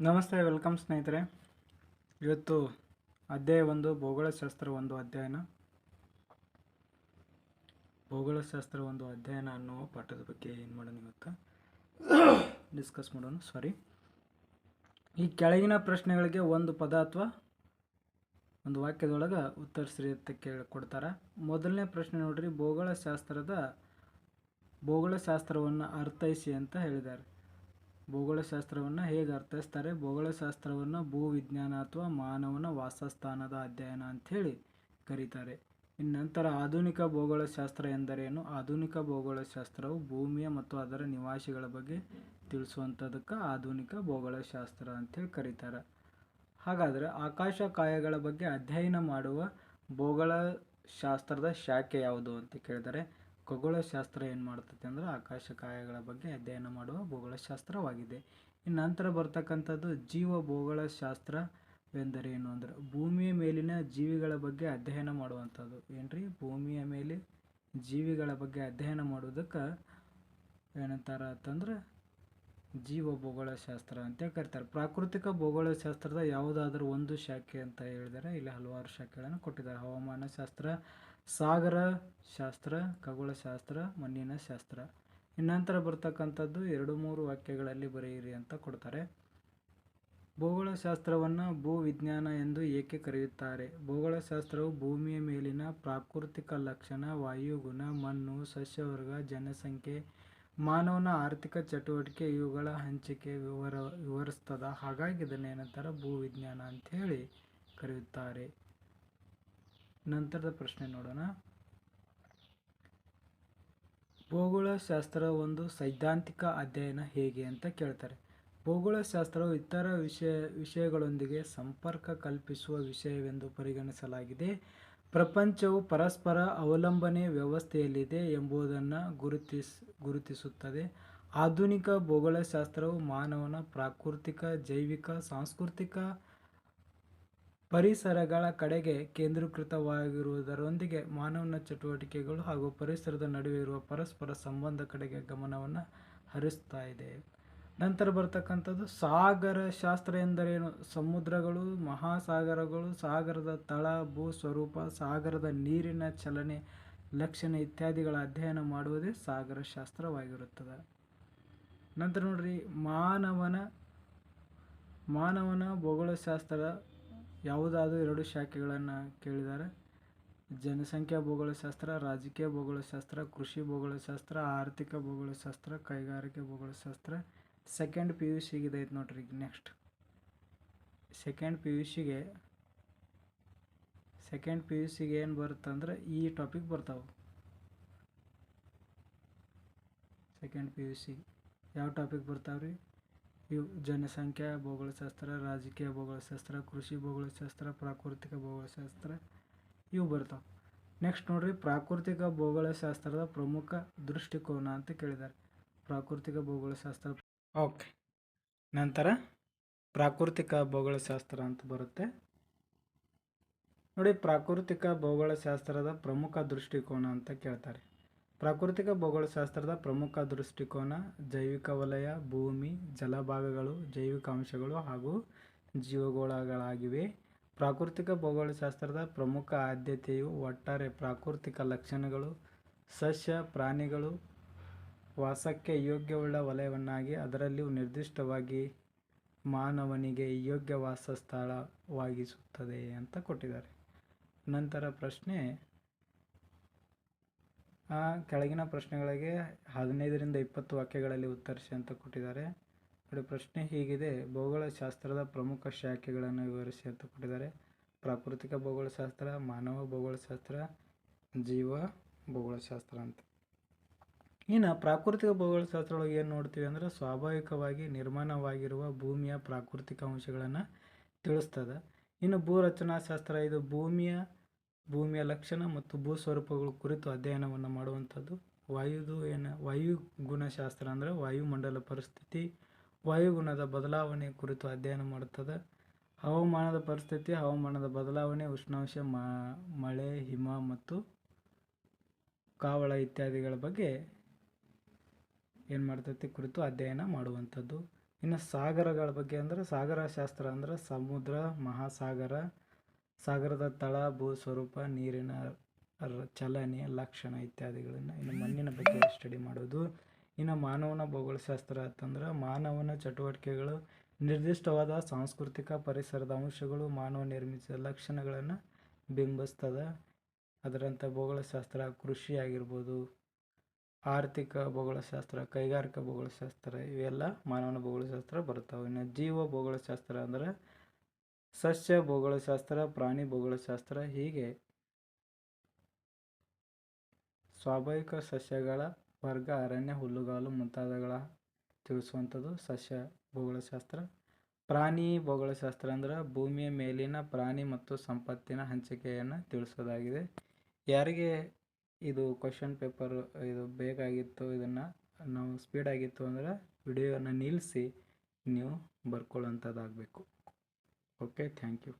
ನಮಸ್ತೆ, ವೆಲ್ಕಮ್ ಸ್ನೇಹಿತರೆ. ಇವತ್ತು ಅಧ್ಯಾಯ ಒಂದು, ಭೂಗೋಳಶಾಸ್ತ್ರ ಒಂದು ಅಧ್ಯಯನ. ಭೂಗೋಳಶಾಸ್ತ್ರ ಒಂದು ಅಧ್ಯಯನ ಅನ್ನೋ ಪಾಠದ ಬಗ್ಗೆ ಏನು ಮಾಡೋಣ ಇವತ್ತು? ಡಿಸ್ಕಸ್ ಮಾಡೋಣ ಸಾರಿ ಈ ಕೆಳಗಿನ ಪ್ರಶ್ನೆಗಳಿಗೆ ಒಂದು ಪದ ಅಥವಾ ಒಂದು ವಾಕ್ಯದೊಳಗೆ ಉತ್ತರಿಸ್ರಿ ಅಂತ ಕೇಳಿ ಕೊಡ್ತಾರೆ. ಮೊದಲನೇ ಪ್ರಶ್ನೆ ನೋಡ್ರಿ, ಭೂಗೋಳಶಾಸ್ತ್ರದ ಭೂಗೋಳಶಾಸ್ತ್ರವನ್ನು ಅರ್ಥೈಸಿ ಅಂತ ಹೇಳಿದ್ದಾರೆ ಭೂಗೋಳಶಾಸ್ತ್ರವನ್ನು ಹೇಗೆ ಅರ್ಥೈಸ್ತಾರೆ? ಭೂಗೋಳಶಾಸ್ತ್ರವನ್ನು ಭೂವಿಜ್ಞಾನ ಅಥವಾ ಮಾನವನ ವಾಸಸ್ಥಾನದ ಅಧ್ಯಯನ ಅಂಥೇಳಿ ಕರೀತಾರೆ. ಇನ್ನು ನಂತರ ಆಧುನಿಕ ಭೂಗೋಳಶಾಸ್ತ್ರ ಎಂದರೇನು? ಆಧುನಿಕ ಭೂಗೋಳಶಾಸ್ತ್ರವು ಭೂಮಿಯ ಮತ್ತು ಅದರ ನಿವಾಸಿಗಳ ಬಗ್ಗೆ ತಿಳಿಸುವಂಥದಕ್ಕೆ ಆಧುನಿಕ ಭೂಗೋಳಶಾಸ್ತ್ರ ಅಂಥೇಳಿ ಕರೀತಾರೆ. ಹಾಗಾದರೆ ಆಕಾಶಕಾಯಗಳ ಬಗ್ಗೆ ಅಧ್ಯಯನ ಮಾಡುವ ಭೂಗೋಳಶಾಸ್ತ್ರದ ಶಾಖೆ ಯಾವುದು ಅಂತ ಕೇಳಿದರೆ ಖಗೋಳಶಾಸ್ತ್ರ ಏನು ಮಾಡ್ತೈತೆ ಅಂದರೆ ಆಕಾಶಕಾಯಗಳ ಬಗ್ಗೆ ಅಧ್ಯಯನ ಮಾಡುವ ಭೂಗೋಳಶಾಸ್ತ್ರವಾಗಿದೆ. ಇನ್ನು ನಂತರ ಬರ್ತಕ್ಕಂಥದ್ದು ಜೀವ ಭೂಗೋಳಶಾಸ್ತ್ರವೆಂದರೇನು ಅಂದರೆ ಭೂಮಿಯ ಮೇಲಿನ ಜೀವಿಗಳ ಬಗ್ಗೆ ಅಧ್ಯಯನ ಮಾಡುವಂಥದ್ದು. ಏನ್ರಿ? ಭೂಮಿಯ ಮೇಲೆ ಜೀವಿಗಳ ಬಗ್ಗೆ ಅಧ್ಯಯನ ಮಾಡುವುದಕ್ಕೆ ಏನಂತಾರ ಅಂತಂದ್ರೆ ಜೀವ ಭೂಗೋಳಶಾಸ್ತ್ರ ಅಂತ ಕರೀತಾರೆ. ಪ್ರಾಕೃತಿಕ ಭೂಗೋಳಶಾಸ್ತ್ರದ ಯಾವುದಾದ್ರೂ ಒಂದು ಶಾಖೆ ಅಂತ ಹೇಳಿದರೆ ಇಲ್ಲಿ ಹಲವಾರು ಶಾಖೆಗಳನ್ನು ಕೊಟ್ಟಿದ್ದಾರೆ. ಹವಾಮಾನ ಶಾಸ್ತ್ರ ಸಾಗರ ಶಾಸ್ತ್ರ, ಖಗೋಳಶಾಸ್ತ್ರ, ಮಣ್ಣಿನ ಶಾಸ್ತ್ರ. ಇನ್ನಂತರ ಬರ್ತಕ್ಕಂಥದ್ದು ಎರಡು ಮೂರು ವಾಕ್ಯಗಳಲ್ಲಿ ಬರೆಯಿರಿ ಅಂತ ಕೊಡ್ತಾರೆ. ಭೂಗೋಳಶಾಸ್ತ್ರವನ್ನು ಭೂವಿಜ್ಞಾನ ಎಂದು ಏಕೆ ಕರೆಯುತ್ತಾರೆ? ಭೂಗೋಳಶಾಸ್ತ್ರವು ಭೂಮಿಯ ಮೇಲಿನ ಪ್ರಾಕೃತಿಕ ಲಕ್ಷಣ ವಾಯುಗುಣ ಮಣ್ಣು, ಸಸ್ಯವರ್ಗ, ಜನಸಂಖ್ಯೆ, ಮಾನವನ ಆರ್ಥಿಕ ಚಟುವಟಿಕೆ, ಇವುಗಳ ಹಂಚಿಕೆ ವಿವರ, ವಿವರಿಸ್ತದ. ಹಾಗಾಗಿ ಇದನ್ನು ಏನಂತಾರೆ ಭೂವಿಜ್ಞಾನ ಅಂಥೇಳಿ ಕರೆಯುತ್ತಾರೆ. ನಂತರದ ಪ್ರಶ್ನೆ ನೋಡೋಣ. ಭೂಗೋಳಶಾಸ್ತ್ರ ಒಂದು ಸೈದ್ಧಾಂತಿಕ ಅಧ್ಯಯನ ಹೇಗೆ ಅಂತ ಕೇಳ್ತಾರೆ. ಭೂಗೋಳಶಾಸ್ತ್ರವು ಇತರ ವಿಷಯ, ವಿಷಯಗಳೊಂದಿಗೆ ಸಂಪರ್ಕ ಕಲ್ಪಿಸುವ ವಿಷಯವೆಂದು ಪರಿಗಣಿಸಲಾಗಿದೆ. ಪ್ರಪಂಚವು ಪರಸ್ಪರ ಅವಲಂಬನೆ ವ್ಯವಸ್ಥೆಯಲ್ಲಿದೆ ಎಂಬುದನ್ನು ಗುರುತಿಸ್, ಗುರುತಿಸುತ್ತದೆ. ಆಧುನಿಕ ಭೂಗೋಳಶಾಸ್ತ್ರವು ಮಾನವನ ಪ್ರಾಕೃತಿಕ, ಜೈವಿಕ, ಸಾಂಸ್ಕೃತಿಕ ಪರಿಸರಗಳ ಕಡೆಗೆ ಕೇಂದ್ರೀಕೃತವಾಗಿರುವುದರೊಂದಿಗೆ ಮಾನವನ ಚಟುವಟಿಕೆಗಳು ಹಾಗೂ ಪರಿಸರದ ನಡುವೆ ಇರುವ ಪರಸ್ಪರ ಸಂಬಂಧ ಕಡೆಗೆ ಗಮನವನ್ನು ಹರಿಸ್ತಾ ಇದೆ. ನಂತರ ಬರ್ತಕ್ಕಂಥದ್ದು ಸಾಗರ ಶಾಸ್ತ್ರ ಎಂದರೇನು? ಸಮುದ್ರಗಳು, ಮಹಾಸಾಗರಗಳು, ಸಾಗರದ ತಳ ಭೂ ಸ್ವರೂಪ ಸಾಗರದ ನೀರಿನ ಚಲನೆ, ಲಕ್ಷಣ ಇತ್ಯಾದಿಗಳ ಅಧ್ಯಯನ ಮಾಡುವುದೇ ಸಾಗರ ಶಾಸ್ತ್ರವಾಗಿರುತ್ತದೆ. ನಂತರ ನೋಡ್ರಿ, ಮಾನವನ ಮಾನವನ ಭೂಗೋಳಶಾಸ್ತ್ರ ಯಾವುದಾದ್ರೂ ಎರಡು ಶಾಖೆಗಳನ್ನು ಕೇಳಿದ್ದಾರೆ ಜನಸಂಖ್ಯಾ ಭೂಗೋಳಶಾಸ್ತ್ರ, ರಾಜಕೀಯ ಭೂಗೋಳಶಾಸ್ತ್ರ, ಕೃಷಿ ಭೂಗೋಳಶಾಸ್ತ್ರ, ಆರ್ಥಿಕ ಭೂಗೋಳಶಾಸ್ತ್ರ, ಕೈಗಾರಿಕೆ ಭೂಗೋಳಶಾಸ್ತ್ರ. ಸೆಕೆಂಡ್ ಪಿ ಯು ಸಿಗೆ ಇದೈತೆ ನೋಡ್ರಿ ಈಗ ನೆಕ್ಸ್ಟ್ ಸೆಕೆಂಡ್ ಪಿ ಯು ಸಿಗೆ ಸೆಕೆಂಡ್ ಪಿ ಯು ಸಿಗೆ ಏನು ಬರುತ್ತಂದ್ರೆ ಈ ಟಾಪಿಕ್ ಬರ್ತಾವೆ. ಸೆಕೆಂಡ್ ಪಿ ಯು ಸಿ ಯಾವ ಟಾಪಿಕ್ ಬರ್ತಾವ್ರಿ? ಇವು ಜನಸಂಖ್ಯಾ, ಭೂಗೋಳಶಾಸ್ತ್ರ, ರಾಜಕೀಯ ಭೌಗೋಳಶಾಸ್ತ್ರ, ಕೃಷಿ ಭೌಗೋಳಶಾಸ್ತ್ರ, ಪ್ರಾಕೃತಿಕ ಭೌಗೋಳಶಾಸ್ತ್ರ, ಇವು ಬರ್ತಾವೆ ನೆಕ್ಸ್ಟ್ ನೋಡ್ರಿ, ಪ್ರಾಕೃತಿಕ ಭೌಗೋಳಶಾಸ್ತ್ರದ ಪ್ರಮುಖ ದೃಷ್ಟಿಕೋನ ಅಂತ ಕೇಳಿದ್ದಾರೆ. ಪ್ರಾಕೃತಿಕ ಭೌಗೋಳಶಾಸ್ತ್ರ. ಓಕೆ ನಂತರ ಪ್ರಾಕೃತಿಕ ಭೌಗೋಳಶಾಸ್ತ್ರ ಅಂತ ಬರುತ್ತೆ. ನೋಡಿ, ಪ್ರಾಕೃತಿಕ ಭೌಗೋಳಶಾಸ್ತ್ರದ ಪ್ರಮುಖ ದೃಷ್ಟಿಕೋನ ಅಂತ ಕೇಳ್ತಾರೆ. ಪ್ರಾಕೃತಿಕ ಭೂಗೋಳಶಾಸ್ತ್ರದ ಪ್ರಮುಖ ದೃಷ್ಟಿಕೋನ ಜೈವಿಕ ವಲಯ ಭೂಮಿ, ಜಲಭಾಗಗಳು ಜೈವಿಕ ಅಂಶಗಳು ಹಾಗೂ ಜೀವಗೋಳಗಳಾಗಿವೆ. ಪ್ರಾಕೃತಿಕ ಭೌಗೋಳಶಾಸ್ತ್ರದ ಪ್ರಮುಖ ಆದ್ಯತೆಯು ಒಟ್ಟಾರೆ ಪ್ರಾಕೃತಿಕ ಲಕ್ಷಣಗಳು, ಸಸ್ಯ, ಪ್ರಾಣಿಗಳು, ವಾಸಕ್ಕೆ ಯೋಗ್ಯವುಳ್ಳ ವಲಯವನ್ನಾಗಿ ಅದರಲ್ಲಿಯೂ ನಿರ್ದಿಷ್ಟವಾಗಿ ಮಾನವನಿಗೆ ಯೋಗ್ಯ ವಾಸಸ್ಥಳವಾಗಿಸುತ್ತದೆ ಅಂತ ಕೊಟ್ಟಿದ್ದಾರೆ. ನಂತರ ಪ್ರಶ್ನೆ ಕೆಳಗಿನ ಪ್ರಶ್ನೆಗಳಿಗೆ ಹದಿನೈದರಿಂದ ಇಪ್ಪತ್ತು ವಾಕ್ಯಗಳಲ್ಲಿ ಉತ್ತರಿಸಿ ಅಂತ ಕೊಟ್ಟಿದ್ದಾರೆ. ನೋಡಿ, ಪ್ರಶ್ನೆ ಹೀಗಿದೆ. ಭೌಗೋಳಶಾಸ್ತ್ರದ ಪ್ರಮುಖ ಶಾಖೆಗಳನ್ನು ವಿವರಿಸಿ ಅಂತ ಕೊಟ್ಟಿದ್ದಾರೆ. ಪ್ರಾಕೃತಿಕ ಭೌಗೋಳಶಾಸ್ತ್ರ, ಮಾನವ ಭೌಗೋಳಶಾಸ್ತ್ರ, ಜೀವ ಭೌಗೋಳಶಾಸ್ತ್ರ ಅಂತ. ಇನ್ನು ಪ್ರಾಕೃತಿಕ ಭೂಗೋಳಶಾಸ್ತ್ರ ಒಳಗೆ ಏನು ನೋಡ್ತೀವಿ ಅಂದರೆ ಸ್ವಾಭಾವಿಕವಾಗಿ ನಿರ್ಮಾಣವಾಗಿರುವ ಭೂಮಿಯ ಪ್ರಾಕೃತಿಕ ಅಂಶಗಳನ್ನು ತಿಳಿಸ್ತದೆ. ಇನ್ನು ಭೂರಚನಾಶಾಸ್ತ್ರ ಇದು ಭೂಮಿಯ ಭೂಮಿಯ ಲಕ್ಷಣ ಮತ್ತು ಭೂಸ್ವರೂಪಗಳ ಕುರಿತು ಅಧ್ಯಯನವನ್ನು ಮಾಡುವಂಥದ್ದು. ವಾಯುದು ಏನು ವಾಯುಗುಣಶಾಸ್ತ್ರ ಅಂದರೆ ವಾಯುಮಂಡಲ ಪರಿಸ್ಥಿತಿ ವಾಯುಗುಣದ ಬದಲಾವಣೆ ಕುರಿತು ಅಧ್ಯಯನ ಮಾಡುತ್ತದೆ. ಹವಾಮಾನದ ಪರಿಸ್ಥಿತಿ, ಹವಾಮಾನದ ಬದಲಾವಣೆ, ಉಷ್ಣಾಂಶ ಮಳೆ, ಹಿಮ ಮತ್ತು ಕಾವಳ ಇತ್ಯಾದಿಗಳ ಬಗ್ಗೆ ಏನು ಮಾಡ್ತೈತಿ ಕುರಿತು ಅಧ್ಯಯನ ಮಾಡುವಂಥದ್ದು. ಇನ್ನು ಸಾಗರಗಳ ಬಗ್ಗೆ ಅಂದರೆ ಸಾಗರ ಶಾಸ್ತ್ರ ಅಂದರೆ ಸಮುದ್ರ, ಮಹಾಸಾಗರ ಸಾಗರದ ತಳ ಭೂ ಸ್ವರೂಪ ನೀರಿನ ಚಲನೆ, ಲಕ್ಷಣ ಇತ್ಯಾದಿಗಳನ್ನ ಇನ್ನು ಮಣ್ಣಿನ ಬಗ್ಗೆ ಸ್ಟಡಿ ಮಾಡೋದು. ಇನ್ನು ಮಾನವನ ಭೌಗೋಳಶಾಸ್ತ್ರ ಅಂತಂದ್ರೆ ಮಾನವನ ಚಟುವಟಿಕೆಗಳು, ನಿರ್ದಿಷ್ಟವಾದ ಸಾಂಸ್ಕೃತಿಕ ಪರಿಸರದ ಅಂಶಗಳು, ಮಾನವ ನಿರ್ಮಿಸಿದ ಲಕ್ಷಣಗಳನ್ನು ಬಿಂಬಿಸ್ತದೆ. ಅದರಂಥ ಭೌಗೋಳಶಾಸ್ತ್ರ ಕೃಷಿ ಆಗಿರ್ಬೋದು, ಆರ್ಥಿಕ ಭೌಗೋಳಶಾಸ್ತ್ರ, ಕೈಗಾರಿಕಾ ಭೌಗೋಳಶಾಸ್ತ್ರ, ಇವೆಲ್ಲ ಮಾನವನ ಭೌಗೋಳಶಾಸ್ತ್ರ ಬರ್ತಾವೆ ಇನ್ನು ಜೀವ ಭೌಗೋಳಶಾಸ್ತ್ರ ಅಂದರೆ ಸಸ್ಯ, ಭೂಗೋಳಶಾಸ್ತ್ರ, ಪ್ರಾಣಿ ಭೂಗೋಳಶಾಸ್ತ್ರ ಹೀಗೆ ಸ್ವಾಭಾವಿಕ ಸಸ್ಯಗಳ ವರ್ಗ, ಅರಣ್ಯ, ಹುಲ್ಲುಗಾಲು ಮುಂತಾದವುಗಳ ತಿಳಿಸುವಂಥದ್ದು ಸಸ್ಯ, ಭೂಗೋಳಶಾಸ್ತ್ರ. ಪ್ರಾಣಿ ಭೂಗೋಳಶಾಸ್ತ್ರ ಅಂದ್ರೆ ಭೂಮಿಯ ಮೇಲಿನ ಪ್ರಾಣಿ ಮತ್ತು ಸಂಪತ್ತಿನ ಹಂಚಿಕೆಯನ್ನು ತಿಳಿಸೋದಾಗಿದೆ. ಯಾರಿಗೆ ಇದು ಕ್ವಶನ್ ಪೇಪರ್ ಇದು ಬೇಕಾಗಿತ್ತು, ಇದನ್ನು ನಾವು ಸ್ಪೀಡ್ ಆಗಿತ್ತು ಅಂದರೆ ವಿಡಿಯೋನ ನಿಲ್ಲಿಸಿ ನೀವು ಬರ್ಕೊಳ್ಳೋಂಥದ್ದಾಗಬೇಕು ಓಕೆ ಥ್ಯಾಂಕ್ ಯು